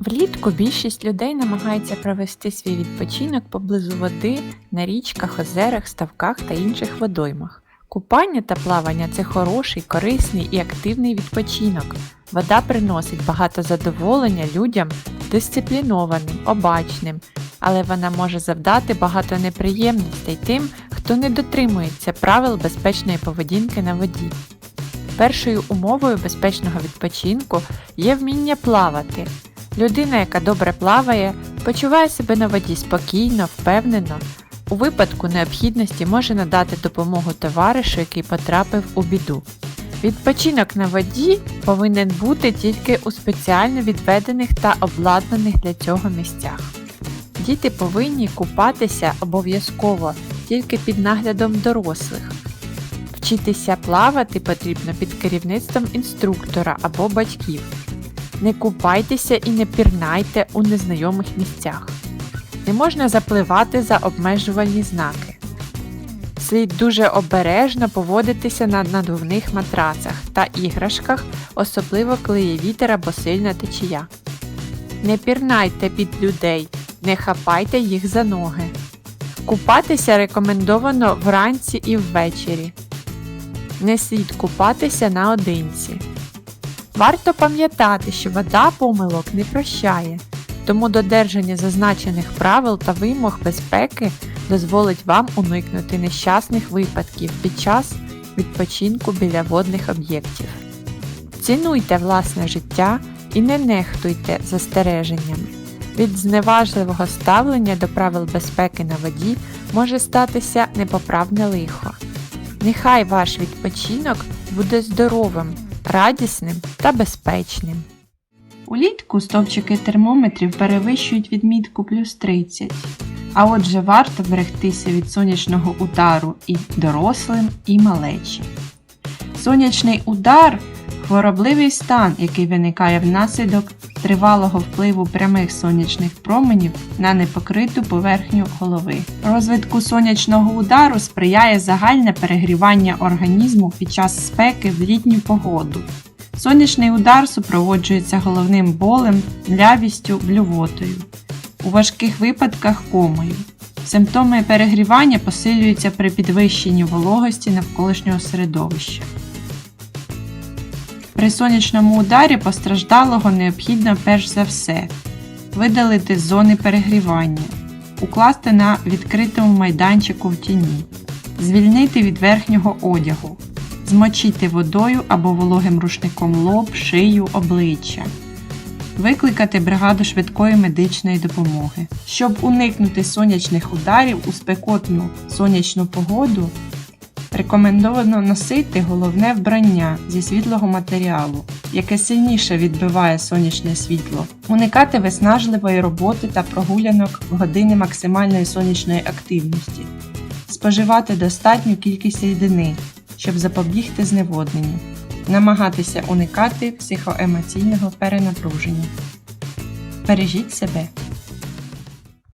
Влітку більшість людей намагається провести свій відпочинок поблизу води на річках, озерах, ставках та інших водоймах. Купання та плавання це хороший, корисний і активний відпочинок. Вода приносить багато задоволення людям дисциплінованим, обачним, але вона може завдати багато неприємностей тим, хто не дотримується правил безпечної поведінки на воді. Першою умовою безпечного відпочинку є вміння плавати. Людина, яка добре плаває, почуває себе на воді спокійно, впевнено. У випадку необхідності може надати допомогу товаришу, який потрапив у біду. Відпочинок на воді повинен бути тільки у спеціально відведених та обладнаних для цього місцях. Діти повинні купатися обов'язково тільки під наглядом дорослих. Вчитися плавати потрібно під керівництвом інструктора або батьків. Не купайтеся і не пірнайте у незнайомих місцях. Не можна запливати за обмежувальні знаки. Слід дуже обережно поводитися на надувних матрацах та іграшках, особливо коли є вітер або сильна течія. Не пірнайте під людей, не хапайте їх за ноги. Купатися рекомендовано вранці і ввечері. Не слід купатися наодинці. Варто пам'ятати, що вода помилок не прощає, тому додержання зазначених правил та вимог безпеки дозволить вам уникнути нещасних випадків під час відпочинку біля водних об'єктів. Цінуйте власне життя і не нехтуйте застереженнями. Від зневажливого ставлення до правил безпеки на воді може статися непоправне лихо. Нехай ваш відпочинок буде здоровим, радісним та безпечним. Улітку стовпчики термометрів перевищують відмітку плюс 30. А отже, варто берегтися від сонячного удару і дорослим, і малечі. Сонячний удар хворобливий стан, який виникає внаслідок тривалого впливу прямих сонячних променів на непокриту поверхню голови. Розвитку сонячного удару сприяє загальне перегрівання організму під час спеки в літню погоду. Сонячний удар супроводжується головним болем, млявістю, блювотою. У важких випадках комою. Симптоми перегрівання посилюються при підвищенні вологості навколишнього середовища. При сонячному ударі постраждалого необхідно перш за все видалити з зони перегрівання, укласти на відкритому майданчику в тіні, звільнити від верхнього одягу, змочити водою або вологим рушником лоб, шию, обличчя, викликати бригаду швидкої медичної допомоги. Щоб уникнути сонячних ударів у спекотну сонячну погоду, рекомендовано носити головне вбрання зі світлого матеріалу, яке сильніше відбиває сонячне світло, уникати виснажливої роботи та прогулянок в години максимальної сонячної активності, споживати достатню кількість рідини, щоб запобігти зневодненню, намагатися уникати психоемоційного перенапруження. Бережіть себе!